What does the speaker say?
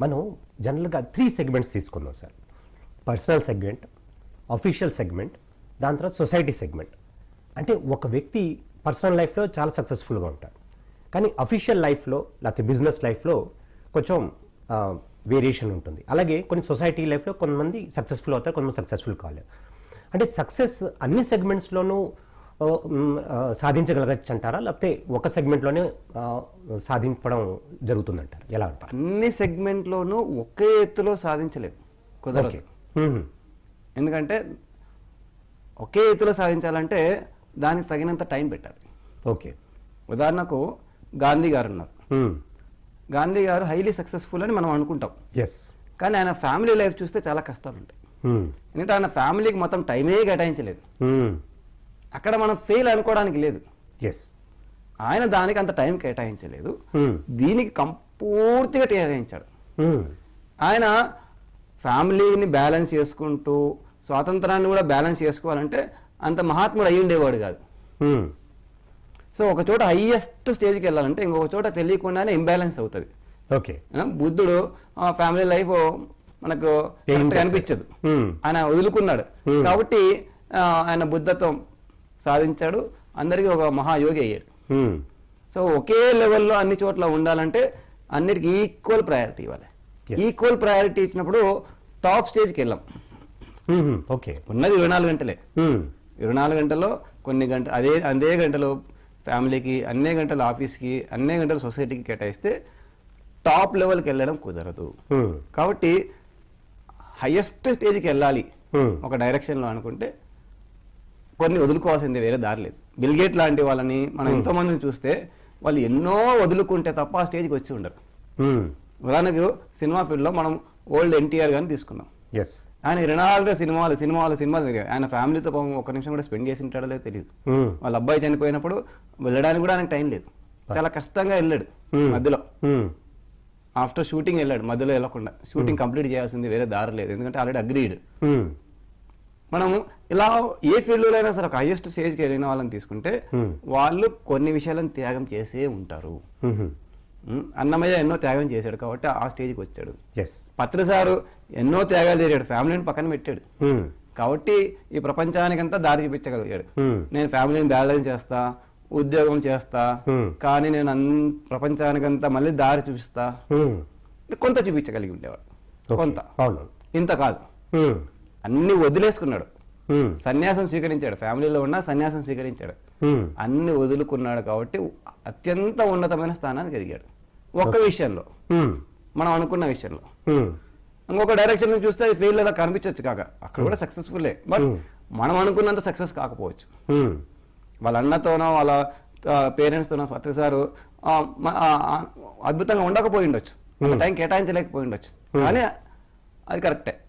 మనం జనరల్గా three segments తీసుకుందాం sir. Personal segment official segment దాని తర్వాత సొసైటీ సెగ్మెంట్ అంటే ఒక వ్యక్తి పర్సనల్ లైఫ్లో చాలా సక్సెస్ఫుల్గా ఉంటాడు. కానీ అఫీషియల్ లైఫ్లో లేకపోతే బిజినెస్ లైఫ్లో కొంచెం వేరియేషన్ ఉంటుంది. అలాగే కొన్ని సొసైటీ లైఫ్లో కొంతమంది సక్సెస్ఫుల్ అవుతారు కొంతమంది సక్సెస్ఫుల్ కాలేరు. అంటే సక్సెస్ అన్ని సెగ్మెంట్స్లోనూ సాధించగలగచ్చు అంటారా? లేకపోతే ఒక సెగ్మెంట్లోనే సాధించడం జరుగుతుందంటారు? ఎలా అంటారు? అన్ని సెగ్మెంట్లోనూ ఒకే ఎత్తులో సాధించలేము కుదరదు. ఎందుకంటే ఒకే ఎత్తులో సాధించాలంటే దానికి తగినంత టైం పెట్టాలి. ఓకే. ఉదాహరణకు గాంధీ గారు ఉన్నారు. గాంధీ గారు హైలీ సక్సెస్ఫుల్ అని మనం అనుకుంటాం. ఎస్ కానీ ఆయన ఫ్యామిలీ లైఫ్ చూస్తే చాలా కష్టాలు ఉంటాయి. ఎందుకంటే ఆయన ఫ్యామిలీకి మొత్తం టైమే కేటాయించలేదు. అక్కడ మనం ఫెయిల్ అనుకోవడానికి లేదు ఎస్ ఆయన దానికి అంత టైం కేటాయించలేదు మ్మ్. దీనికి కం పూర్తిగా కేటాయించాడు మ్మ్. ఆయన ఫ్యామిలీని బ్యాలెన్స్ చేసుకుంటూ స్వాతంత్రాన్ని కూడా బ్యాలెన్స్ చేసుకోవాలంటే అంత మహాత్ముడు అయి ఉండేవాడు కాదు మ్మ్. సో ఒక చోట హయ్యెస్ట్ స్టేజ్కి వెళ్ళాలంటే ఇంకొక చోట తెలియకుండానే ఇంబ్యాలెన్స్ అవుతుంది ఓకే బుద్ధుడు ఫ్యామిలీ లైఫ్ మనకు మ్మ్. ఆయన వదులుకున్నాడు Hmm. కాబట్టి ఆయన బుద్ధత్వం సాధించాడు అందరికీ ఒక మహాయోగి అయ్యాడు. సో ఒకే లెవెల్లో అన్ని చోట్ల ఉండాలంటే అన్నిటికీ ఈక్వల్ ప్రయారిటీ ఇవ్వాలి. ఈక్వల్ ప్రయారిటీ ఇచ్చినప్పుడు టాప్ స్టేజ్కి వెళ్ళాం. ఓకే ఉన్నది ఇరవై నాలుగు గంటలే. ఇరవై నాలుగు గంటల్లో కొన్ని గంట అదే అదే గంటలు ఫ్యామిలీకి అన్నే గంటలు ఆఫీస్కి అన్నే గంటలు సొసైటీకి కేటాయిస్తే టాప్ లెవెల్కి వెళ్ళడం కుదరదు. కాబట్టి హయ్యెస్ట్ స్టేజ్కి వెళ్ళాలి. ఒక డైరెక్షన్లో అనుకుంటే కొన్ని వదులుకోవాల్సిందే వేరే దారి లేదు. బిల్గేట్ లాంటి వాళ్ళని మనం ఎంతో మందిని చూస్తే వాళ్ళు ఎన్నో వదులుకుంటే తప్ప ఆ స్టేజ్కి వచ్చి ఉండరు. మ్మ్. ఉదాహరణకు సినిమా ఫీల్డ్లో మనం ఓల్డ్ ఎన్టీఆర్ గారిని తీసుకుందాం. ఎస్ ఆయన ఇరవై సినిమాలు సినిమాలు సినిమాలు తిరిగాయి ఆయన ఫ్యామిలీతో పాపం ఒక నిమిషం కూడా స్పెండ్ చేసి ఉంటాడో లేదో తెలియదు మ్మ్. వాళ్ళ అబ్బాయి చనిపోయినప్పుడు వెళ్ళడానికి కూడా ఆయనకు టైం లేదు. చాలా కష్టంగా వెళ్ళాడు Hmm. మధ్యలో. ఆఫ్టర్ షూటింగ్ వెళ్ళాడు. మధ్యలో వెళ్ళకుండా. షూటింగ్ కంప్లీట్ చేయాల్సింది వేరే దారి లేదు. ఎందుకంటే ఆల్రెడీ అగ్రీడ్. మనం ఇలా ఏ ఫీల్డ్లో అయినా సరే ఒక హైయెస్ట్ స్టేజ్కి వెళ్ళిన వాళ్ళని తీసుకుంటే. వాళ్ళు కొన్ని విషయాలను త్యాగం చేసే ఉంటారు అన్నమయ్య ఎన్నో త్యాగం చేశాడు కాబట్టి ఆ స్టేజ్కి వచ్చాడు పత్రి సారు ఎన్నో త్యాగాలు చేశాడు ఫ్యామిలీని పక్కన పెట్టాడు. కాబట్టి ఈ ప్రపంచానికంతా దారి చూపించగలిగాడు. నేను ఫ్యామిలీని బ్యాలెన్స్ చేస్తా ఉద్యోగం చేస్తా. కానీ నేను అన్ ప్రపంచానికంతా మళ్ళీ దారి చూపిస్తా. కొంత చూపించగలిగి ఉండేవాడు. కొంత అవును ఇంత కాదు. అన్ని వదిలేసుకున్నాడు. సన్యాసం స్వీకరించాడు. ఫ్యామిలీలో ఉన్న సన్యాసం స్వీకరించాడు. అన్ని వదులుకున్నాడు కాబట్టి అత్యంత ఉన్నతమైన స్థానానికి ఎదిగాడు. ఒక్క విషయంలో. మనం అనుకున్న విషయంలో. ఇంకొక డైరెక్షన్ నుంచి చూస్తే అది ఫెయిల్ అలా కనిపించవచ్చు కాక. అక్కడ కూడా సక్సెస్ఫుల్లే బట్. మనం అనుకున్నంత సక్సెస్ కాకపోవచ్చు. వాళ్ళ అన్నతోనో వాళ్ళ పేరెంట్స్తోనో ప్రతిసారు అద్భుతంగా ఉండకపోయి ఉండొచ్చు. టైం కేటాయించలేకపోయి ఉండొచ్చు. కానీ అది కరెక్టే.